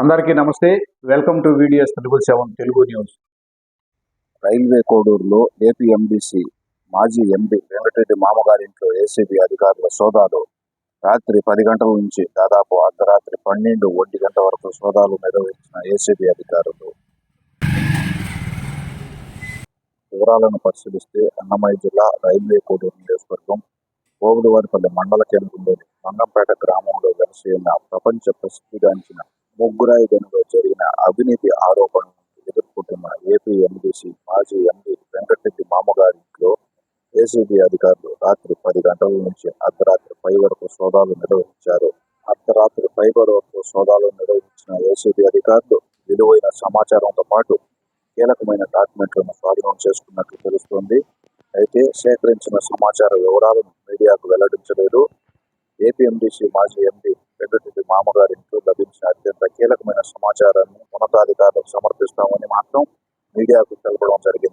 అందరికీ నమస్తే. Welcome to videos triple seven Telugu news railway కోడూరులో APMDC మాజీ ఎంపీ వెంకటరెడ్డి మామగారి ఇంట్లో ఏసీబీ అధికారుల సోదాలు. రాత్రి పది గంటల నుంచి దాదాపు అర్ధరాత్రి పన్నెండు ఒంటి గంట వరకు సోదాలు నిర్వహించిన ఏసీబీ అధికారులు. వివరాలను పరిశీలిస్తే అన్నమయ్య జిల్లా రైల్వే కోడూరు నియోజకవర్గం కోవిడివారిపల్లి మండల కేంద్రంలోని మంగంపేట గ్రామంలో వెలసి ఉన్న ప్రపంచ ప్రసిద్ధిగాంచిన ముగ్గురు ఐదులో జరిగిన అవినీతి ఆరోపణలను ఎదుర్కొంటున్న ఏపీ ఎండీసీ మాజీ ఎంపీ వెంకటరెడ్డి మామగారి ఇంట్లో ఏసీబీ అధికారులు రాత్రి పది గంటల నుంచి అర్ధరాత్రి పై వరకు సోదాలు నిర్వహించారు. అర్ధరాత్రి పై వరకు సోదాలు నిర్వహించిన ఏసీబీ అధికారులు విలువైన సమాచారంతో పాటు కీలకమైన డాక్యుమెంట్లను స్వాధీనం చేసుకున్నట్లు తెలుస్తోంది. అయితే సేకరించిన సమాచార వివరాలను మీడియాకు వెల్లడించలేదు. ఏపీఎండీసీ మాజీ ఎంపీ వెంకటరెడ్డి మామగారి ఇంట్లో లభించిన అత్యంత కీలకమైన సమాచారాన్ని ఉన్నతాధికారులకు సమర్పిస్తామని మాత్రం మీడియాకు తెలపడం జరిగింది.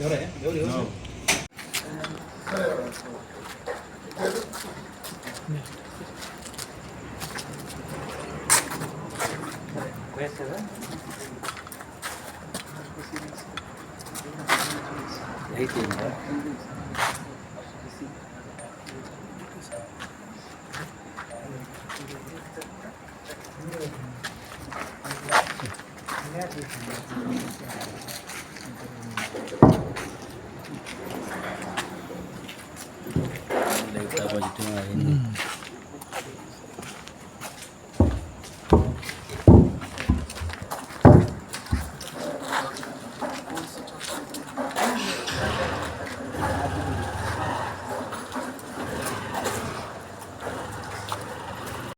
ఎవరే ఎవరు ఎవరు వేస్తుందా ಐತಿಂದ Kita mm.